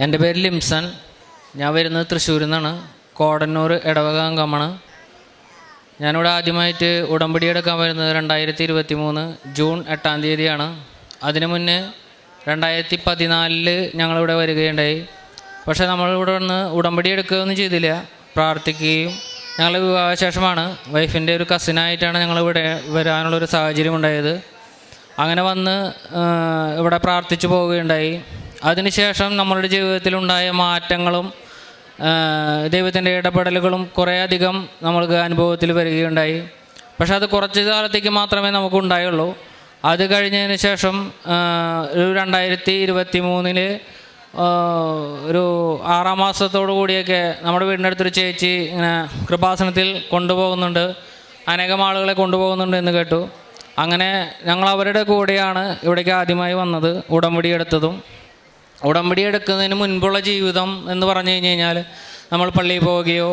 എന്റെ പേര് ലിംസൺ. ഞാൻ വരുന്നത് തൃശ്ശൂരിൽ നിന്നാണ്. കോടന്നൂർ ഇടവക അംഗമാണ് ഞാനിവിടെ ആദ്യമായിട്ട് ഉടമ്പടി എടുക്കാൻ വരുന്നത് രണ്ടായിരത്തി ഇരുപത്തി മൂന്ന് ജൂൺ എട്ടാം തീയതിയാണ്. അതിനു മുന്നേ രണ്ടായിരത്തി പതിനാലിൽ ഞങ്ങളിവിടെ വരികയുണ്ടായി. പക്ഷേ നമ്മളിവിടെ വന്ന് ഉടമ്പടി എടുക്കുകയൊന്നും ചെയ്തില്ല. പ്രാർത്ഥിക്കുകയും ഞങ്ങൾ വിവാഹശേഷമാണ് വൈഫിന്റെ ഒരു കസിനായിട്ടാണ് ഞങ്ങളിവിടെ വരാനുള്ളൊരു സാഹചര്യം ഉണ്ടായത് അങ്ങനെ വന്ന് ഇവിടെ പ്രാർത്ഥിച്ചു പോവുകയുണ്ടായി. അതിനുശേഷം നമ്മളുടെ ജീവിതത്തിലുണ്ടായ മാറ്റങ്ങളും ദൈവത്തിന്റെ ഇടപെടലുകളും കുറേയധികം നമ്മൾക്ക് അനുഭവത്തിൽ വരികയുണ്ടായി. പക്ഷെ അത് കുറച്ച് കാലത്തേക്ക് മാത്രമേ നമുക്ക് ഉണ്ടായുള്ളൂ അത് കഴിഞ്ഞതിന് ശേഷം ഒരു രണ്ടായിരത്തി ഇരുപത്തി മൂന്നിൽ ഒരു ആറാം മാസത്തോടു കൂടിയൊക്കെ നമ്മുടെ വീടിന്റെ അടുത്തൊരു ചേച്ചി ഇങ്ങനെ കൃപാസനത്തിൽ കൊണ്ടുപോകുന്നുണ്ട്. അനേകം ആളുകളെ കൊണ്ടുപോകുന്നുണ്ട് എന്ന് കേട്ടു. അങ്ങനെ ഞങ്ങൾ അവരുടെ കൂടെയാണ് ഇവിടേക്ക് ആദ്യമായി വന്നത് ഉടമ്പടി എടുത്തതും. ഉടമ്പടി എടുക്കുന്നതിന് മുൻപുള്ള ജീവിതം എന്ന് പറഞ്ഞു കഴിഞ്ഞ് കഴിഞ്ഞാൽ നമ്മൾ പള്ളിയിൽ പോവുകയോ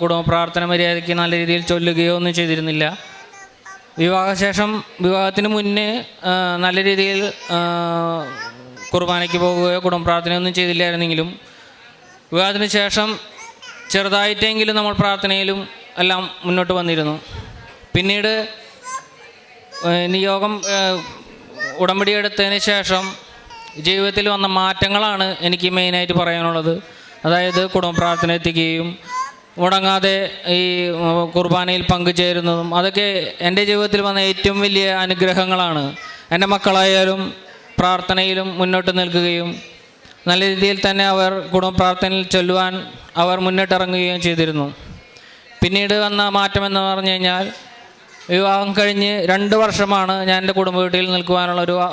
കുടുംബ പ്രാർത്ഥന മര്യാദയ്ക്ക് നല്ല രീതിയിൽ ചൊല്ലുകയോ ഒന്നും ചെയ്തിരുന്നില്ല. വിവാഹശേഷം വിവാഹത്തിന് മുന്നേ നല്ല രീതിയിൽ കുർബാനയ്ക്ക് പോകുകയോ കുടുംബ പ്രാർത്ഥനയൊന്നും ചെയ്തില്ലായിരുന്നെങ്കിലും വിവാഹത്തിന് ശേഷം ചെറുതായിട്ടെങ്കിലും നമ്മൾ പ്രാർത്ഥനയിലും എല്ലാം മുന്നോട്ട് വന്നിരുന്നു. പിന്നീട് നിയോഗം ഉടമ്പടി എടുത്തതിന് ശേഷം ജീവിതത്തിൽ വന്ന മാറ്റങ്ങളാണ് എനിക്ക് മെയിനായിട്ട് പറയാനുള്ളത്. അതായത് കുടുംബ പ്രാർത്ഥന എത്തിക്കുകയും മുടങ്ങാതെ ഈ കുർബാനയിൽ പങ്കുചേരുന്നതും അതൊക്കെ എന്റെ ജീവിതത്തിൽ വന്ന ഏറ്റവും വലിയ അനുഗ്രഹങ്ങളാണ്. എന്റെ മക്കളായാലും പ്രാർത്ഥനയിലും മുന്നോട്ട് നിൽക്കുകയും നല്ല രീതിയിൽ തന്നെ അവർ കുടുംബ പ്രാർത്ഥനയിൽ ചൊല്ലുവാൻ അവർ മുന്നിട്ടിറങ്ങുകയും ചെയ്തിരുന്നു. പിന്നീട് വന്ന മാറ്റം എന്ന് പറഞ്ഞു കഴിഞ്ഞാൽ വിവാഹം കഴിഞ്ഞ് രണ്ട് വർഷമാണ് ഞാൻ എന്റെ കുടുംബ വീട്ടിൽ നിൽക്കുവാനുള്ള ഒരു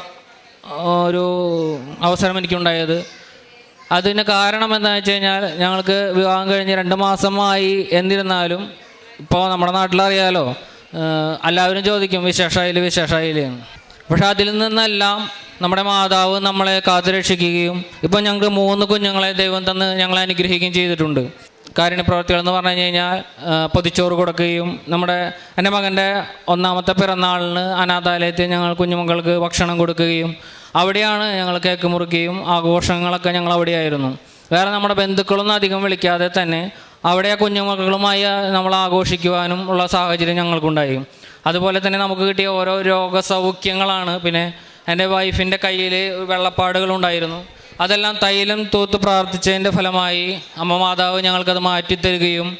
ഒരു അവസരം എനിക്കുണ്ടായത്. അതിന് കാരണം എന്താണെന്ന് വെച്ച് കഴിഞ്ഞാൽ ഞങ്ങൾക്ക് വിവാഹം കഴിഞ്ഞ് രണ്ട് മാസമായി എന്നിരുന്നാലും ഇപ്പോൾ നമ്മുടെ നാട്ടിലറിയാലോ എല്ലാവരും ചോദിക്കും വിശേഷമായില്ല എന്ന്. പക്ഷെ അതിൽ നിന്നെല്ലാം നമ്മുടെ മാതാവ് നമ്മളെ കാത്തുരക്ഷിക്കുകയും ഇപ്പം ഞങ്ങൾക്ക് മൂന്ന് കുഞ്ഞുങ്ങളെ ദൈവം തന്ന് ഞങ്ങളെ അനുഗ്രഹിക്കുകയും ചെയ്തിട്ടുണ്ട്. കാരുണ്യപ്രവർത്തികൾ എന്ന് പറഞ്ഞു കഴിഞ്ഞാൽ പൊതിച്ചോറ് കൊടുക്കുകയും നമ്മുടെ എന്റെ മകന്റെ ഒന്നാമത്തെ പിറന്നാളിന് അനാഥാലയത്തിൽ ഞങ്ങൾ കുഞ്ഞുമക്കൾക്ക് ഭക്ഷണം കൊടുക്കുകയും അവിടെയാണ് ഞങ്ങൾ കേക്ക് മുറിക്കുകയും ആഘോഷങ്ങളൊക്കെ ഞങ്ങൾ അവിടെയായിരുന്നു. വേറെ നമ്മുടെ ബന്ധുക്കളൊന്നും അധികം വിളിക്കാതെ തന്നെ അവിടെ കുഞ്ഞുമക്കളുമായി നമ്മൾ ആഘോഷിക്കുവാനും ഉള്ള സാഹചര്യം ഞങ്ങൾക്കുണ്ടായി. അതുപോലെ തന്നെ നമുക്ക് കിട്ടിയ ഓരോ രോഗസൗഖ്യങ്ങളാണ്. പിന്നെ എന്റെ വൈഫിന്റെ കയ്യിൽ വെള്ളപ്പാടുകളുണ്ടായിരുന്നു അതെല്ലാം തൈലം തൂത്ത് പ്രാർത്ഥിച്ചതിന്റെ ഫലമായി അമ്മ മാതാവ് ഞങ്ങൾക്കത് മാറ്റിത്തരികയും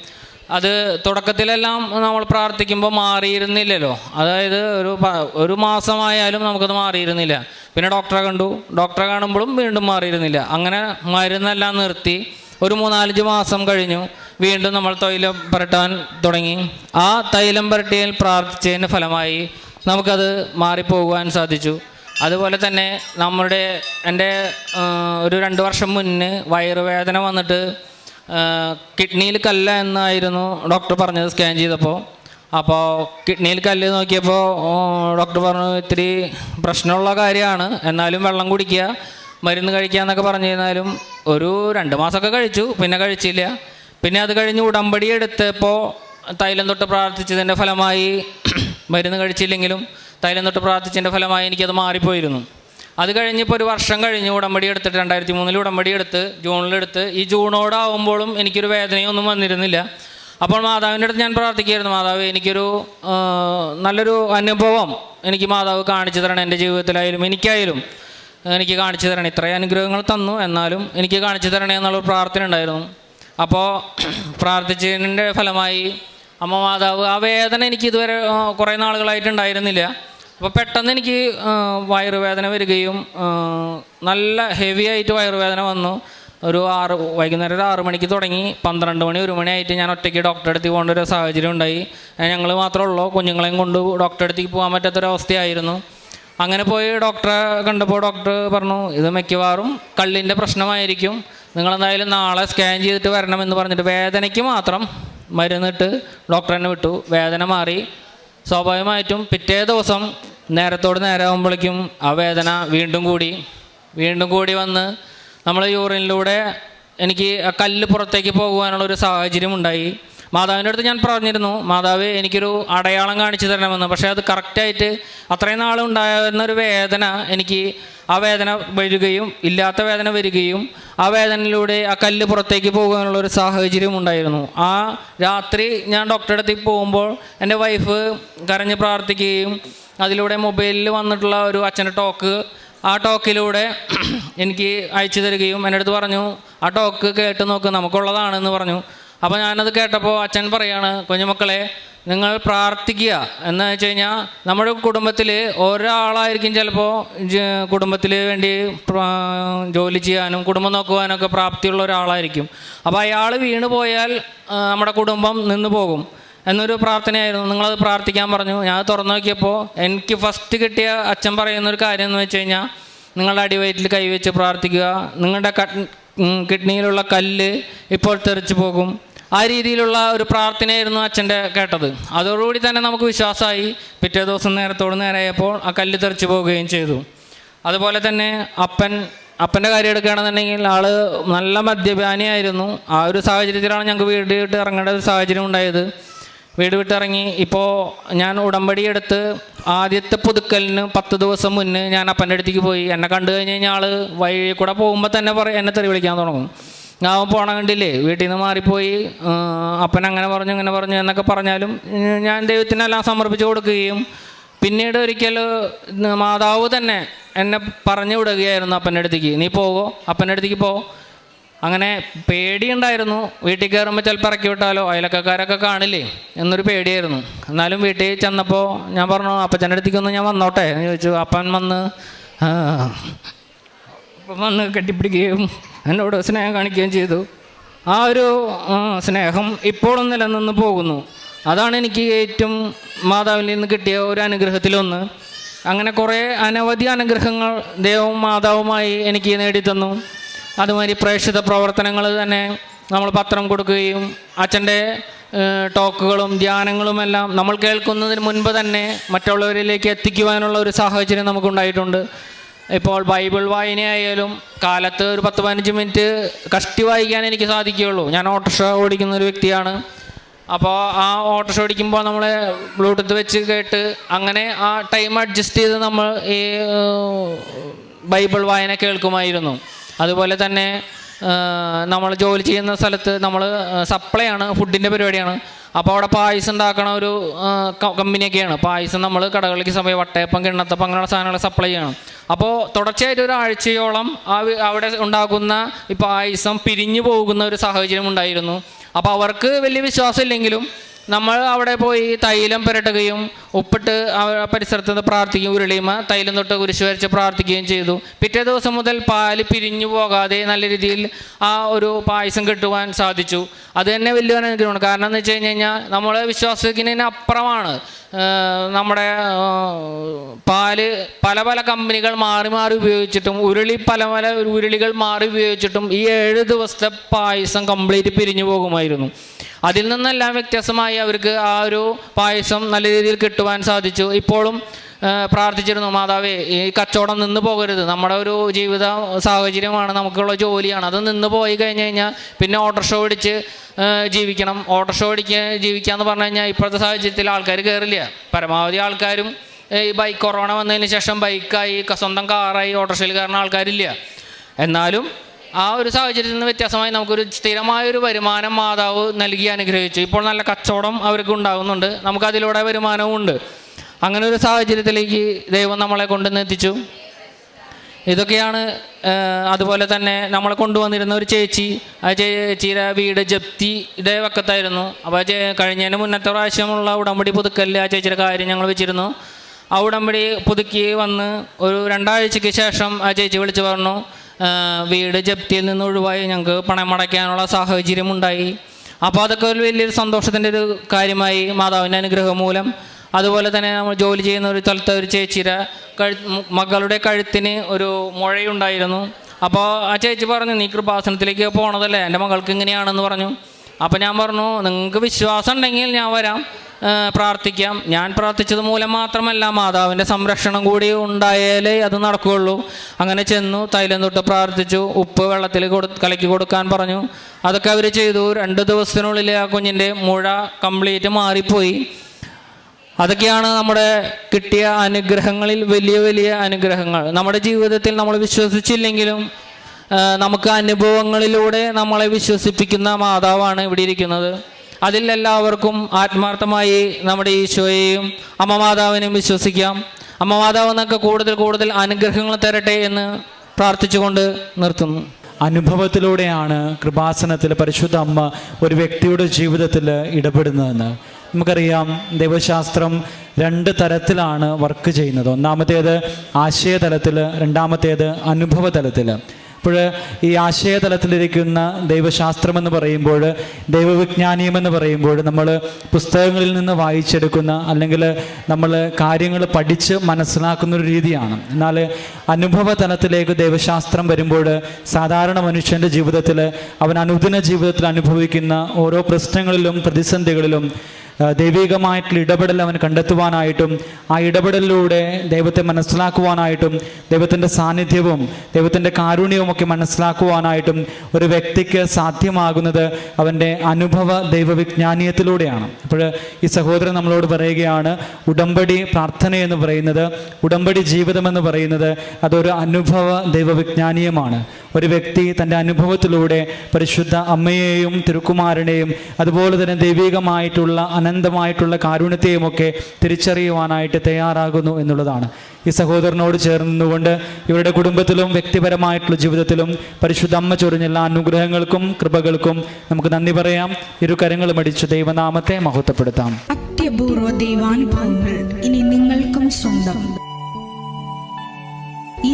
അത് തുടക്കത്തിലെല്ലാം നമ്മൾ പ്രാർത്ഥിക്കുമ്പോൾ മാറിയിരുന്നില്ലല്ലോ. അതായത് ഒരു ഒരു മാസമായാലും നമുക്കത് മാറിയിരുന്നില്ല. പിന്നെ ഡോക്ടറെ കണ്ടു. ഡോക്ടറെ കാണുമ്പോഴും വീണ്ടും മാറിയിരുന്നില്ല. അങ്ങനെ മരുന്നെല്ലാം നിർത്തി ഒരു മൂന്നാലഞ്ച് മാസം കഴിഞ്ഞു. വീണ്ടും നമ്മൾ തൈലം പുരട്ടാൻ തുടങ്ങി. ആ തൈലം പുരട്ടിയിൽ പ്രാർത്ഥിച്ചതിന് ഫലമായി നമുക്കത് മാറിപ്പോകുവാൻ സാധിച്ചു. അതുപോലെ തന്നെ നമ്മുടെ എന്റെ ഒരു രണ്ട് വർഷം മുന്നേ വയറുവേദന വന്നിട്ട് കിഡ്നിയിൽ കല്ല എന്നായിരുന്നു ഡോക്ടർ പറഞ്ഞത് സ്കാൻ ചെയ്തപ്പോൾ. അപ്പോൾ കിഡ്നിയിൽ കല്ല് നോക്കിയപ്പോൾ ഡോക്ടർ പറഞ്ഞു ഇത്തിരി പ്രശ്നമുള്ള കാര്യമാണ്. എന്നാലും വെള്ളം കുടിക്കുക മരുന്ന് കഴിക്കുക എന്നൊക്കെ പറഞ്ഞു കഴിഞ്ഞാലും ഒരു രണ്ട് മാസമൊക്കെ കഴിച്ചു പിന്നെ കഴിച്ചില്ല. പിന്നെ അത് കഴിഞ്ഞ് ഉടമ്പടി എടുത്തപ്പോൾ തൈലം തൊട്ട് പ്രാർത്ഥിച്ചതിന്റെ ഫലമായി മരുന്ന് കഴിച്ചില്ലെങ്കിലും തൈലം തൊട്ട് പ്രാർത്ഥിച്ചതിന്റെ ഫലമായി എനിക്കത് മാറിപ്പോയിരുന്നു. അത് കഴിഞ്ഞിപ്പോൾ ഒരു വർഷം കഴിഞ്ഞ് ഉടമ്പടി എടുത്തിട്ട് രണ്ടായിരത്തി മൂന്നിൽ ഉടമ്പടി എടുത്ത് ജൂണിലെടുത്ത് ഈ ജൂണോടാവുമ്പോഴും എനിക്കൊരു വേദനയൊന്നും വന്നിരുന്നില്ല. അപ്പോൾ മാതാവിന്റെ അടുത്ത് ഞാൻ പ്രാർത്ഥിക്കുകയായിരുന്നു മാതാവ് എനിക്കൊരു നല്ലൊരു അനുഭവം എനിക്ക് മാതാവ് കാണിച്ചു തരണം എന്റെ ജീവിതത്തിലായാലും എനിക്കായാലും എനിക്ക് കാണിച്ചു തരണം. ഇത്രയും അനുഗ്രഹങ്ങൾ തന്നു എന്നാലും എനിക്ക് കാണിച്ചു തരണേ എന്നുള്ള പ്രാർത്ഥന ഉണ്ടായിരുന്നു. അപ്പോൾ പ്രാർത്ഥിച്ചതിന്റെ ഫലമായി അമ്മ മാതാവ് ആ വേദന എനിക്ക് ഇതുവരെ കുറേ നാളുകളായിട്ടുണ്ടായിരുന്നില്ല അപ്പോൾ പെട്ടെന്ന് എനിക്ക് വയറുവേദന വരികയും നല്ല ഹെവി ആയിട്ട് വയറുവേദന വന്നു. ഒരു ആറ് വൈകുന്നേരം ഒരു ആറ് മണിക്ക് തുടങ്ങി. പന്ത്രണ്ട് മണി ഒരു മണിയായിട്ട് ഞാൻ ഒറ്റയ്ക്ക് ഡോക്ടറെ അടുത്ത് പോകേണ്ട ഒരു സാഹചര്യം ഉണ്ടായി. ഞങ്ങൾ മാത്രമേ ഉള്ളൂ കുഞ്ഞുങ്ങളെയും കൊണ്ട് ഡോക്ടറെ അടുത്തേക്ക് പോകാൻ പറ്റാത്തൊരവസ്ഥയായിരുന്നു. അങ്ങനെ പോയി ഡോക്ടറെ കണ്ടപ്പോൾ ഡോക്ടർ പറഞ്ഞു ഇത് മിക്കവാറും കള്ളിന്റെ പ്രശ്നമായിരിക്കും. നിങ്ങളെന്തായാലും നാളെ സ്കാൻ ചെയ്തിട്ട് വരണമെന്ന് പറഞ്ഞിട്ട് വേദനയ്ക്ക് മാത്രം മരുന്നിട്ട് ഡോക്ടർ വിട്ടു. വേദന മാറി. സ്വാഭാവികമായിട്ടും പിറ്റേ ദിവസം നേരത്തോട് നേരമാകുമ്പോഴേക്കും ആ വേദന വീണ്ടും കൂടി. വീണ്ടും കൂടി വന്ന് നമ്മൾ യൂറിനിലൂടെ എനിക്ക് കല്ല് പുറത്തേക്ക് പോകുവാനുള്ള ഒരു സാഹചര്യം ഉണ്ടായി. മാതാവിന്റെ അടുത്ത് ഞാൻ പറഞ്ഞിരുന്നു മാതാവ് എനിക്കൊരു അടയാളം കാണിച്ചു തരണമെന്ന്. പക്ഷേ അത് കറക്റ്റായിട്ട് അത്രയും നാളുണ്ടായിരുന്ന ഒരു വേദന എനിക്ക് ആ വേദന വരികയും ഇല്ലാത്ത വേദന വരികയും ആ വേദനയിലൂടെ ആ കല്ല് പുറത്തേക്ക് പോകാനുള്ള ഒരു സാഹചര്യം ഉണ്ടായിരുന്നു. ആ രാത്രി ഞാൻ ഡോക്ടറുടെ അടുത്തേക്ക് പോകുമ്പോൾ എന്റെ വൈഫ് കരഞ്ഞ് പ്രാർത്ഥിക്കുകയും അതിലൂടെ മൊബൈലിൽ വന്നിട്ടുള്ള ഒരു അച്ഛന്റെ ടോക്ക് ആ ടോക്കിലൂടെ എനിക്ക് അയച്ചു തരികയും എന്റെ അടുത്ത് പറഞ്ഞു ആ ടോക്ക് കേട്ട് നോക്ക് നമുക്കുള്ളതാണെന്ന് പറഞ്ഞു. അപ്പോൾ ഞാനത് കേട്ടപ്പോൾ അച്ഛൻ പറയാണ് കുഞ്ഞുമക്കളെ നിങ്ങൾ പ്രാർത്ഥിക്കുക. എന്ന് വെച്ച് കഴിഞ്ഞാൽ നമ്മുടെ കുടുംബത്തിൽ ഒരാളായിരിക്കും ചിലപ്പോൾ കുടുംബത്തിൽ വേണ്ടി ജോലി ചെയ്യാനും കുടുംബം നോക്കുവാനൊക്കെ പ്രാപ്തിയുള്ള ഒരാളായിരിക്കും. അപ്പോൾ അയാൾ വീണ് പോയാൽ നമ്മുടെ കുടുംബം നിന്ന് പോകും. എന്നൊരു പ്രാർത്ഥനയായിരുന്നു. നിങ്ങളത് പ്രാർത്ഥിക്കാൻ പറഞ്ഞു. ഞാൻ തുറന്നു നോക്കിയപ്പോൾ എനിക്ക് ഫസ്റ്റ് കിട്ടിയ അച്ഛൻ പറയുന്നൊരു കാര്യം എന്ന് വെച്ച് കഴിഞ്ഞാൽ നിങ്ങളുടെ അടിവയറ്റിൽ കൈവച്ച് പ്രാർത്ഥിക്കുക. നിങ്ങളുടെ കിഡ്നിയിലുള്ള കല്ല് ഇപ്പോൾ തെറിച്ചു പോകും. ആ രീതിയിലുള്ള ഒരു പ്രാർത്ഥനയായിരുന്നു അച്ഛന്റെ കേട്ടത്. അതോടുകൂടി തന്നെ നമുക്ക് വിശ്വാസമായി പിറ്റേ ദിവസം നേരത്തോട് നേരെയായപ്പോൾ ആ കല്ല് തെറിച്ചു പോവുകയും ചെയ്തു. അതുപോലെ തന്നെ അപ്പൻ അപ്പന്റെ കാര്യം എടുക്കുകയാണെന്നുണ്ടെങ്കിൽ ആൾ നല്ല മദ്യപാനിയായിരുന്നു. ആ ഒരു സാഹചര്യത്തിലാണ് ഞങ്ങൾക്ക് വീട് ഇറങ്ങേണ്ട ഒരു സാഹചര്യം ഉണ്ടായത്. വീട് വിട്ടിറങ്ങി. ഇപ്പോൾ ഞാൻ ഉടമ്പടി എടുത്ത് ആദ്യത്തെ പുതുക്കലിന് പത്ത് ദിവസം മുന്നേ ഞാൻ അപ്പന്റെ അടുത്തേക്ക് പോയി. എന്നെ കണ്ടു കഴിഞ്ഞ് കഴിഞ്ഞാൽ വഴി കൂടെ പോകുമ്പോൾ തന്നെ പറ എന്നെ തെറി വിളിക്കാൻ തുടങ്ങും. ഞാൻ പോണ കണ്ടില്ലേ? വീട്ടിൽ നിന്ന് മാറിപ്പോയി. അപ്പൻ അങ്ങനെ പറഞ്ഞു അങ്ങനെ പറഞ്ഞു എന്നൊക്കെ പറഞ്ഞാലും ഞാൻ ദൈവത്തിനെല്ലാം സമർപ്പിച്ചു കൊടുക്കുകയും പിന്നീട് ഒരിക്കൽ മാതാവ് തന്നെ എന്നെ പറഞ്ഞു വിടുകയായിരുന്നു അപ്പന്റെ അടുത്തേക്ക്. നീ പോകോ. അപ്പന്റെ അടുത്തേക്ക് പോ. അങ്ങനെ പേടിയുണ്ടായിരുന്നു. വീട്ടിൽ കയറുമ്പോൾ ചിലപ്പോൾ ഇറക്കി വിട്ടാലോ? അയലക്കാരൊക്കെ കാണില്ലേ? എന്നൊരു പേടിയായിരുന്നു. എന്നാലും വീട്ടിൽ ചെന്നപ്പോൾ ഞാൻ പറഞ്ഞു അപ്പച്ചന്റെ അടുത്തേക്കൊന്ന് ഞാൻ വന്നോട്ടെ? എന്ന് ചോദിച്ചു. അപ്പൻ വന്ന് വന്ന് കെട്ടിപ്പിടിക്കുകയും എന്നോട് സ്നേഹം കാണിക്കുകയും ചെയ്തു. ആ ഒരു സ്നേഹം ഇപ്പോഴും നിലനിന്ന് പോകുന്നു. അതാണ് എനിക്ക് ഏറ്റവും മാതാവിൽ നിന്ന് കിട്ടിയ ഒരു അനുഗ്രഹത്തിലൊന്ന്. അങ്ങനെ കുറേ അനവധി അനുഗ്രഹങ്ങൾ ദൈവവും മാതാവുമായി എനിക്ക് നേടിത്തന്നു. അതുമാതിരി പ്രേക്ഷിത പ്രവർത്തനങ്ങൾ തന്നെ നമ്മൾ പത്രം കൊടുക്കുകയും അച്ഛന്റെ ടോക്കുകളും ധ്യാനങ്ങളുമെല്ലാം നമ്മൾ കേൾക്കുന്നതിന് മുൻപ് തന്നെ മറ്റുള്ളവരിലേക്ക് എത്തിക്കുവാനുള്ള ഒരു സാഹചര്യം നമുക്കുണ്ടായിട്ടുണ്ട്. ഇപ്പോൾ ബൈബിൾ വായനയായാലും കാലത്ത് ഒരു പത്ത് പതിനഞ്ച് മിനിറ്റ് കഷ്ടി വായിക്കാൻ എനിക്ക് സാധിക്കുകയുള്ളൂ. ഞാൻ ഓട്ടോറിക്ഷ ഓടിക്കുന്ന ഒരു വ്യക്തിയാണ്. അപ്പോൾ ആ ഓട്ടോറിക്ഷ ഓടിക്കുമ്പോൾ നമ്മൾ ബ്ലൂടൂത്ത് വെച്ച് കേട്ട് അങ്ങനെ ആ ടൈം അഡ്ജസ്റ്റ് ചെയ്ത് നമ്മൾ ഈ ബൈബിൾ വായന കേൾക്കുമായിരുന്നു. അതുപോലെ തന്നെ നമ്മൾ ജോലി ചെയ്യുന്ന സ്ഥലത്ത് നമ്മൾ സപ്ലൈ ആണ് ഫുഡിന്റെ പരിപാടിയാണ്. അപ്പോൾ അവിടെ പായസം ഉണ്ടാക്കണ ഒരു കമ്പനിയൊക്കെയാണ് പായസം നമ്മൾ കടകളിലേക്ക് സമയം വട്ടയപ്പം കിണ്ണത്തപ്പം അങ്ങനെയുള്ള സാധനങ്ങൾ സപ്ലൈ ചെയ്യണം. അപ്പോൾ തുടർച്ചയായിട്ട് ഒരാഴ്ചയോളം ആ അവിടെ ഉണ്ടാക്കുന്ന ഈ പായസം പിരിഞ്ഞു പോകുന്ന ഒരു സാഹചര്യം ഉണ്ടായിരുന്നു. അപ്പോൾ അവർക്ക് വലിയ വിശ്വാസം ഇല്ലെങ്കിലും നമ്മൾ അവിടെ പോയി തൈലം പുരട്ടുകയും ഉപ്പിട്ട് പരിസരത്ത് പ്രാർത്ഥിക്കുകയും ഉരുളിയുമ തൈലം തൊട്ട് കുരിശ് വരച്ച് പ്രാർത്ഥിക്കുകയും ചെയ്തു. പിറ്റേ ദിവസം മുതൽ പാൽ പിരിഞ്ഞു പോകാതെ നല്ല രീതിയിൽ ആ ഒരു പായസം കിട്ടുവാൻ സാധിച്ചു. അത് തന്നെ വലിയൊരു അനുഗ്രഹമാണ്. കാരണം എന്ന് വെച്ച് കഴിഞ്ഞ് കഴിഞ്ഞാൽ നമ്മൾ വിശ്വാസത്തിന് അപ്പുറമാണ്. നമ്മുടെ പാൽ പല പല കമ്പനികൾ മാറി മാറി ഉപയോഗിച്ചിട്ടും ഉരുളി പല പല ഉരുളികൾ മാറി ഉപയോഗിച്ചിട്ടും ഈ ഏഴ് ദിവസത്തെ പായസം കംപ്ലീറ്റ് പിരിഞ്ഞു പോകുമായിരുന്നു. അതിൽ നിന്നെല്ലാം വ്യത്യസ്തമായി അവർക്ക് ആ ഒരു പായസം നല്ല രീതിയിൽ കിട്ടുവാൻ സാധിച്ചു. ഇപ്പോഴും പ്രാർത്ഥിച്ചിരുന്നു മാതാവേ ഈ കച്ചവടം നിന്ന് പോകരുത്. നമ്മുടെ ഒരു ജീവിത സാഹചര്യമാണ് നമുക്കുള്ള ജോലിയാണ്. അത് നിന്ന് പോയി കഴിഞ്ഞ് കഴിഞ്ഞാൽ പിന്നെ ഓട്ടോറിക്ഷ ഓടിച്ച് ജീവിക്കണം. ഓട്ടോറിക്ഷ ഓടിക്കുക എന്ന് പറഞ്ഞു കഴിഞ്ഞാൽ ഇപ്പോഴത്തെ സാഹചര്യത്തിൽ ആൾക്കാർ കയറില്ല പരമാവധി ആൾക്കാരും ഈ ബൈക്ക് കൊറോണ വന്നതിന് ശേഷം ബൈക്കായി സ്വന്തം കാറായി ഓട്ടോറിക്ഷയിൽ കയറുന്ന ആൾക്കാരില്ല. എന്നാലും ആ ഒരു സാഹചര്യത്തിൽ നിന്ന് വ്യത്യാസമായി നമുക്കൊരു സ്ഥിരമായ ഒരു വരുമാനം മാതാവ് നൽകി അനുഗ്രഹിച്ചു. ഇപ്പോൾ നല്ല കച്ചവടം അവർക്ക് ഉണ്ടാകുന്നുണ്ട് നമുക്കതിലൂടെ വരുമാനവും ഉണ്ട് അങ്ങനെ ഒരു സാഹചര്യത്തിലേക്ക് ദൈവം നമ്മളെ കൊണ്ടുവന്ന് എത്തിച്ചു. ഇതൊക്കെയാണ് അതുപോലെ തന്നെ നമ്മളെ കൊണ്ടുവന്നിരുന്ന ഒരു ചേച്ചി. ആ ചേച്ചിയുടെ വീട് ജപ്തി ഇതേ വക്കത്തായിരുന്നു. അപ്പോൾ കഴിഞ്ഞതിന് മുന്നത്തെ പ്രാവശ്യമുള്ള ഉടമ്പടി പുതുക്കലിൽ ആ ചേച്ചിയുടെ കാര്യം ഞങ്ങൾ വെച്ചിരുന്നു. ആ ഉടമ്പടി പുതുക്കി വന്ന് ഒരു രണ്ടാഴ്ചയ്ക്ക് ശേഷം ആ ചേച്ചി വിളിച്ചു പറഞ്ഞു വീട് ജപ്തിയിൽ നിന്ന് ഒഴിവായി ഞങ്ങൾക്ക് പണം അടയ്ക്കാനുള്ള സാഹചര്യമുണ്ടായി. അപ്പോൾ അതൊക്കെ ഒരു വലിയൊരു സന്തോഷത്തിന്റെ ഒരു കാര്യമായി മാതാവിന്റെ അനുഗ്രഹം മൂലം അതുപോലെ തന്നെ നമ്മൾ ജോലി ചെയ്യുന്ന ഒരു സ്ഥലത്ത് ഒരു ചേച്ചിയുടെ മകളുടെ കഴുത്തിന് ഒരു മുഴയുണ്ടായിരുന്നു. അപ്പോൾ ആ ചേച്ചി പറഞ്ഞു നീ കൃപാസനത്തിലേക്ക് പോണതല്ലേ? എന്റെ മകൾക്ക് ഇങ്ങനെയാണെന്ന് പറഞ്ഞു. അപ്പോൾ ഞാൻ പറഞ്ഞു നിങ്ങൾക്ക് വിശ്വാസം ഉണ്ടെങ്കിൽ ഞാൻ വരാം പ്രാർത്ഥിക്കാം. ഞാൻ പ്രാർത്ഥിച്ചത് മൂലം മാത്രമല്ല മാതാവിന്റെ സംരക്ഷണം കൂടി ഉണ്ടായാലേ അത് നടക്കുകയുള്ളൂ. അങ്ങനെ ചെന്നു തൈലം തൊട്ട് പ്രാർത്ഥിച്ചു ഉപ്പ് വെള്ളത്തിൽ കൊടു കലക്കി കൊടുക്കാൻ പറഞ്ഞു. അതൊക്കെ അവർ ചെയ്തു. രണ്ട് ദിവസത്തിനുള്ളിൽ ആ കുഞ്ഞിന്റെ മുഴ കംപ്ലീറ്റ് മാറിപ്പോയി. അതൊക്കെയാണ് നമ്മുടെ കിട്ടിയ അനുഗ്രഹങ്ങളിൽ വലിയ വലിയ അനുഗ്രഹങ്ങൾ. നമ്മുടെ ജീവിതത്തിൽ നമ്മൾ വിശ്വസിച്ചില്ലെങ്കിലും നമുക്ക് അനുഭവങ്ങളിലൂടെ നമ്മളെ വിശ്വസിപ്പിക്കുന്ന മാതാവാണ് ഇവിടെ ഇരിക്കുന്നത്. അതിൽ എല്ലാവർക്കും ആത്മാർത്ഥമായി നമ്മുടെ ഈശോയെയും അമ്മ മാതാവിനെയും വിശ്വസിക്കാം. അമ്മ മാതാവ് എന്നൊക്കെ കൂടുതൽ കൂടുതൽ അനുഗ്രഹങ്ങൾ തരട്ടെ എന്ന് പ്രാർത്ഥിച്ചുകൊണ്ട് നിർത്തുന്നു. അനുഭവത്തിലൂടെയാണ് കൃപാസനത്തിൽ പരിശുദ്ധ അമ്മ ഒരു വ്യക്തിയുടെ ജീവിതത്തിൽ ഇടപെടുന്നതെന്ന് നമുക്കറിയാം ദൈവശാസ്ത്രം രണ്ട് തരത്തിലാണ് വർക്ക് ചെയ്യുന്നത്. ഒന്നാമത്തേത് ആശയതലത്തിൽ രണ്ടാമത്തേത് അനുഭവ തലത്തിൽ അപ്പോൾ ഈ ആശയതലത്തിലിരിക്കുന്ന ദൈവശാസ്ത്രം എന്ന് പറയുമ്പോൾ ദൈവവിജ്ഞാനീയമെന്ന് പറയുമ്പോൾ നമ്മൾ പുസ്തകങ്ങളിൽ നിന്ന് വായിച്ചെടുക്കുന്ന അല്ലെങ്കിൽ നമ്മൾ കാര്യങ്ങൾ പഠിച്ച് മനസ്സിലാക്കുന്ന ഒരു രീതിയാണ്. എന്നാൽ അനുഭവ തലത്തിലേക്ക് ദൈവശാസ്ത്രം വരുമ്പോൾ സാധാരണ മനുഷ്യന്റെ ജീവിതത്തിൽ അവൻ അനുദിന ജീവിതത്തിൽ അനുഭവിക്കുന്ന ഓരോ പ്രശ്നങ്ങളിലും പ്രതിസന്ധികളിലും ദൈവികമായിട്ടുള്ള ഇടപെടൽ അവൻ കണ്ടെത്തുവാനായിട്ടും ആ ഇടപെടലിലൂടെ ദൈവത്തെ മനസ്സിലാക്കുവാനായിട്ടും ദൈവത്തിന്റെ സാന്നിധ്യവും ദൈവത്തിന്റെ കാരുണ്യവും ഒക്കെ മനസ്സിലാക്കുവാനായിട്ടും ഒരു വ്യക്തിക്ക് സാധ്യമാകുന്നത് അവന്റെ അനുഭവ ദൈവവിജ്ഞാനീയത്തിലൂടെയാണ്. അപ്പോൾ ഈ സഹോദരൻ നമ്മളോട് പറയുകയാണ് ഉടമ്പടി പ്രാർത്ഥന എന്ന് പറയുന്നത് ഉടമ്പടി ജീവിതം എന്ന് പറയുന്നത് അതൊരു അനുഭവ ദൈവവിജ്ഞാനീയമാണ്. ഒരു വ്യക്തി തന്റെ അനുഭവത്തിലൂടെ പരിശുദ്ധ അമ്മയെയും തിരുക്കുമാരനെയും അതുപോലെ തന്നെ ദൈവികമായിട്ടുള്ള അനന്തമായിട്ടുള്ള കാരുണ്യത്തെയുമൊക്കെ തിരിച്ചറിയുവാനായിട്ട് തയ്യാറാകുന്നു എന്നുള്ളതാണ്. ഈ സഹോദരനോട് ചേർന്നുകൊണ്ട് ഇവരുടെ കുടുംബത്തിലും വ്യക്തിപരമായിട്ടുള്ള ജീവിതത്തിലും പരിശുദ്ധ അമ്മ ചൊരിഞ്ഞ എല്ലാ അനുഗ്രഹങ്ങൾക്കും കൃപകൾക്കും നമുക്ക് നന്ദി പറയാം. ഇരു കരങ്ങളും അടിച്ച് ദൈവനാമത്തെ മഹത്വപ്പെടുത്താം. അത്യപൂർവ ദൈവാനുഭവങ്ങൾ ഇനി നിങ്ങൾക്കും സ്വന്തം. ഈ